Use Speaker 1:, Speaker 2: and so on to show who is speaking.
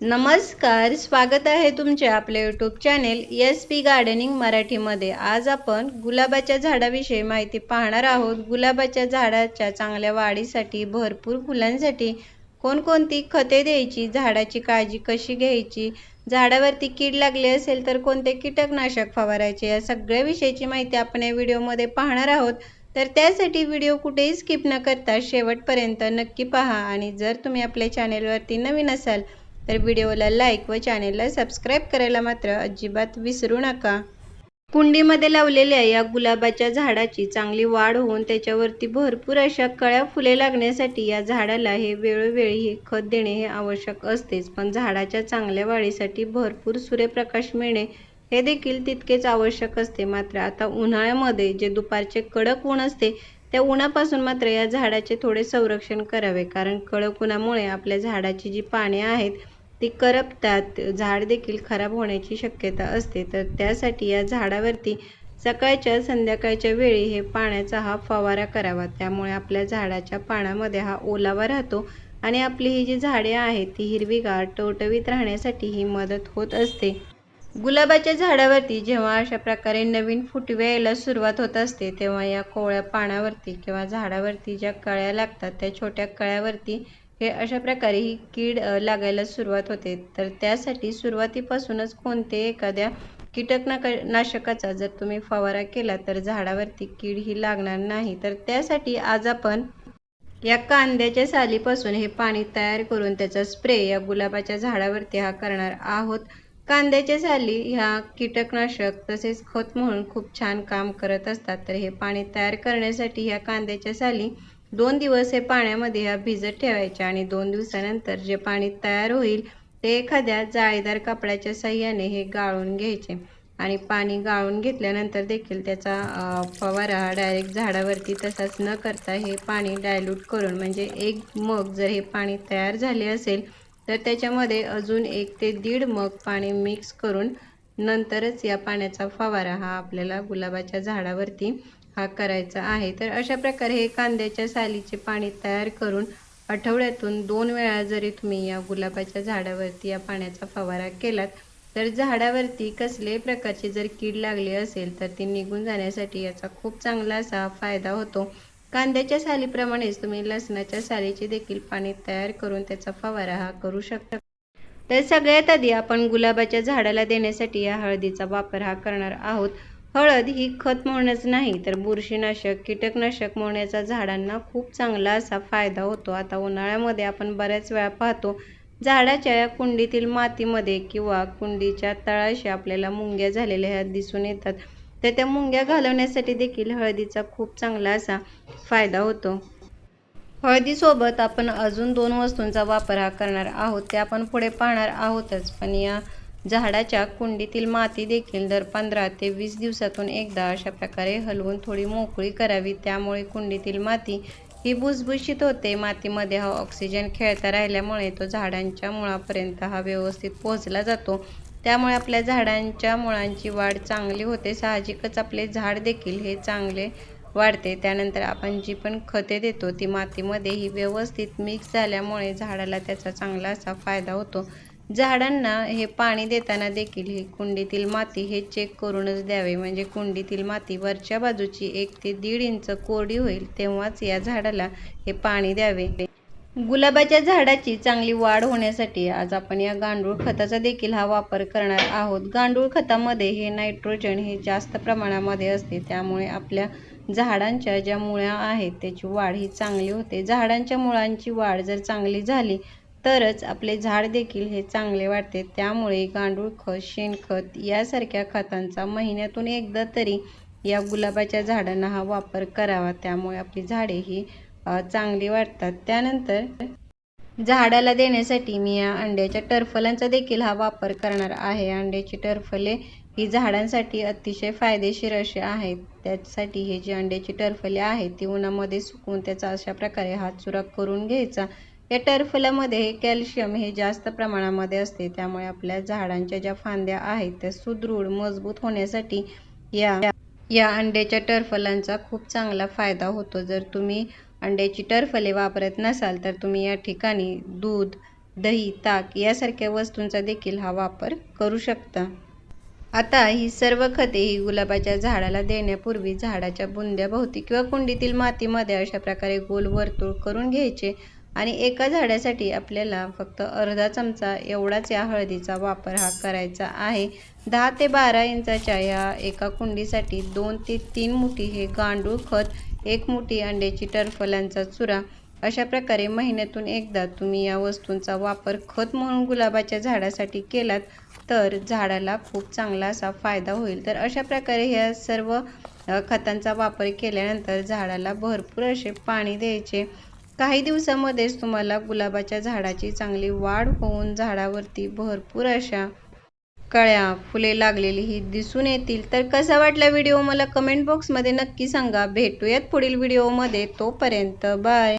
Speaker 1: नमस्कार स्वागत आहे तुमचे आपले YouTube channel S P gardening मराठीमध्ये. आज आपण गुलाबाच्या झाडाविषयी माहिती पाहणार आहोत. गुलाबाच्या झाडाच्या चांगल्या वाढीसाठी भरपूर फुलांसाठी कोणकोणती खते द्यायची झाडाची काळजी कशी घ्यायची झाडावरती कीड लागली असेल तर कोणते कीटकनाशक फवारायचे या सगळ्या विषयाची माहिती आपण या व्हिडिओमध्ये पाहणार आहोत. तर त्यासाठी व्हिडिओ कुठेही स्किप न करता शेवटपर्यंत नक्की पहा आणि जर तुम्ही आपल्या चॅनेलवरती नवीन असाल तर व्हिडिओला लाईक व चॅनेलला सबस्क्राईब करायला मात्र अजिबात विसरू नका. कुंडीमध्ये लावलेल्या या गुलाबाच्या झाडाची चांगली वाढ होऊन त्याच्यावरती भरपूर अशा कळ्या फुले लागण्यासाठी या झाडाला हे वेळोवेळी हे खत देणे हे आवश्यक असतेच. पण झाडाच्या चांगल्या वाढीसाठी भरपूर सूर्यप्रकाश मिळणे हे देखील तितकेच आवश्यक असते. मात्र आता उन्हाळ्यामध्ये जे दुपारचे कडक ऊन असते त्या उन्हापासून मात्र या झाडाचे थोडे संरक्षण करावे. कारण कडक उन्हामुळे आपल्या झाडाची जी पाने आहेत ती करपतात. झाड देखील खराब होण्याची शक्यता असते. तर त्यासाठी या झाडावरती सकाळच्या संध्याकाळच्या वेळी हे पाण्याचा हा फवारा करावा. त्यामुळे आपल्या झाडाच्या पानामध्ये हा ओलावा राहतो आणि आपली ही जी झाडे आहेत ती हिरवीगार टवटवीत राहण्यासाठी ही मदत होत असते. गुलाबाच्या झाडावरती जेव्हा अशा प्रकारे नवीन फुटवे यायला सुरुवात होत असते तेव्हा या कोवळ्या पानावरती किंवा झाडावरती ज्या कळ्या लागतात त्या छोट्या कळ्यावरती हे अशा प्रकारे ही कीड लागायला सुरुवात होते. तर त्यासाठी सुरुवातीपासूनच कोणते एखाद्या कीटकनाशकाचा जर तुम्ही फवारा केला तर झाडावरती कीड ही लागणार नाही. तर त्यासाठी आज आपण या कांद्याच्या सालीपासून हे पाणी तयार करून त्याचा स्प्रे या गुलाबाच्या झाडावरती हा करणार आहोत. कांद्याच्या साली ह्या कीटकनाशक तसेच खत म्हणून खूप छान काम करत असतात. तर हे पाणी तयार करण्यासाठी ह्या कांद्याच्या साली दोन दिवस हे पाण्यामध्ये ह्या भिजत ठेवायच्या आणि दोन दिवसानंतर जे पाणी तयार होईल ते एखाद्या जाळीदार कापडाच्या साह्याने हे गाळून घ्यायचे. आणि पाणी गाळून घेतल्यानंतर देखील त्याचा फवारा हा डायरेक्ट झाडावरती तसाच न करता हे पाणी डायल्यूट करून म्हणजे एक मग जर हे पाणी तयार झाले असेल तर त्याच्यामध्ये अजून एक ते दीड मग पाणी मिक्स करून नंतरच या पाण्याचा फवारा हा आपल्याला गुलाबाच्या झाडावरती हा करायचा आहे. तर अशा प्रकारे हे कांद्याच्या सालीचे पाणी तयार करून आठवड्यातून दोन वेळा जरी तुम्ही या गुलाबाच्या झाडावरती या पाण्याचा फवारा केलात तर झाडावरती कसल्याही प्रकारची जर कीड लागली असेल तर ती निघून जाण्यासाठी याचा खूप चांगला असा फायदा होतो. कांद्याच्या सालीप्रमाणेच तुम्ही लसणाच्या सालीचे देखील पाणी तयार करून त्याचा फवारा हा करू शकता. तर सगळ्यात आधी आपण गुलाबाच्या झाडाला देण्यासाठी या हळदीचा वापर हा करणार आहोत. हळद ही खत म्हणूनच नाही तर बुरशीनाशक कीटकनाशक म्हणण्याचा झाडांना खूप चांगला असा फायदा होतो. आता उन्हाळ्यामध्ये आपण बऱ्याच वेळा पाहतो झाडाच्या या कुंडीतील मातीमध्ये किंवा कुंडीच्या तळाशी आपल्याला मुंग्या झालेल्या ह्या दिसून येतात. तर त्या मुंग्या घालवण्यासाठी देखील हळदीचा खूप चांगला असा फायदा होतो. हळदीसोबत आपण अजून दोन वस्तूंचा वापर हा करणार आहोत ते आपण पुढे पाहणार आहोतच. पण या झाडाच्या कुंडीतील माती देखील दर पंधरा ते वीस दिवसातून एकदा अशा प्रकारे हलवून थोडी मोकळी करावी. त्यामुळे कुंडीतील माती ही भुसभुशीत होते. मातीमध्ये हा ऑक्सिजन खेळता राहिल्यामुळे तो झाडांच्या मुळापर्यंत हा व्यवस्थित पोहोचला जातो. त्यामुळे आपल्या झाडांच्या मुळांची वाढ चांगली होते. साहजिकच आपले झाड देखील हे चांगले वाढते. त्यानंतर आपण जी पण खते देतो ती मातीमध्ये ही व्यवस्थित मिक्स झाल्यामुळे झाडाला त्याचा चांगला असा फायदा होतो. झाडांना हे पाणी देताना देखील हे कुंडीतील माती हे चेक करूनच द्यावे. म्हणजे कुंडीतील माती वरच्या बाजूची एक ते दीड इंच कोरडी होईल तेव्हाच या झाडाला हे पाणी द्यावे. गुलाबाच्या झाडाची चांगली वाढ होण्यासाठी आज आपण या गांडूळ खताचा देखील हा वापर करणार आहोत. गांडूळ खतामध्ये हे नायट्रोजन हे जास्त प्रमाणामध्ये असते. त्यामुळे आपल्या झाडांच्या ज्या मुळ्या आहेत त्याची वाढ ही चांगली होते. झाडांच्या मुळांची वाढ जर चांगली झाली तरच आपले झाड देखील हे चांगले वाढते. त्यामुळे गांडूळ खत शेणखत यासारख्या खतांचा महिन्यातून एकदा तरी या गुलाबाच्या झाडांना हा वापर करावा. त्यामुळे आपली झाडे ही चांगली वाढतात. त्यानंतर झाडाला देण्यासाठी मी या अंड्याच्या टरफलांचा देखील हा वापर करणार आहे. अंड्याची टरफले ही झाडांसाठी अतिशय फायदेशीर असे आहेत. त्यासाठी हे जी अंड्याची टरफले आहेत ती उन्हामध्ये सुकवून त्याचा अशा प्रकारे हात चुरा करून घ्यायचा. या टरफलामध्ये कॅल्शियम हे जास्त प्रमाणामध्ये असते. त्यामुळे आपल्या झाडांच्या ज्या फांद्या आहेत त्या सुदृढ मजबूत होण्यासाठी या या अंड्याच्या टरफलांचा खूप चांगला फायदा होतो. जर तुम्ही अंड्याची टरफले वापरत नसाल तर तुम्ही या ठिकाणी दूध दही ताक यासारख्या वस्तूंचा देखील हा वापर करू शकता. आता ही सर्व खते ही गुलाबाच्या झाडाला देण्यापूर्वी झाडाच्या बुंद्याभोवती किंवा कुंडीतील मातीमध्ये अशा प्रकारे गोल वर्तुळ करून घ्यायचे. आणि एका झाडासाठी आपल्याला फक्त अर्धा चमचा एवढाच या हळदीचा वापर हा करायचा आहे. दहा ते बारा इंचाच्या या एका कुंडीसाठी दोन ते तीन मुठी हे गांडूळ खत एक मुठी अंड्याची टरफलांचा चुरा. अशा प्रकारे महिन्यातून एकदा तुम्ही या वस्तूंचा वापर खत म्हणून गुलाबाच्या झाडासाठी केलात तर झाडाला खूप चांगला असा फायदा होईल. तर अशा प्रकारे ह्या सर्व खतांचा वापर केल्यानंतर झाडाला भरपूर असे पाणी द्यायचे. काही दिवसामध्येच तुम्हाला गुलाबाच्या झाडाची चांगली वाढ होऊन झाडावरती भरपूर अशा कळ्या फुले लागलेली ही दिसून येतील. तर कसा वाटला व्हिडिओ? मला कमेंट बॉक्समध्ये नक्की सांगा. भेटूयात पुढील व्हिडिओमध्ये तोपर्यंत बाय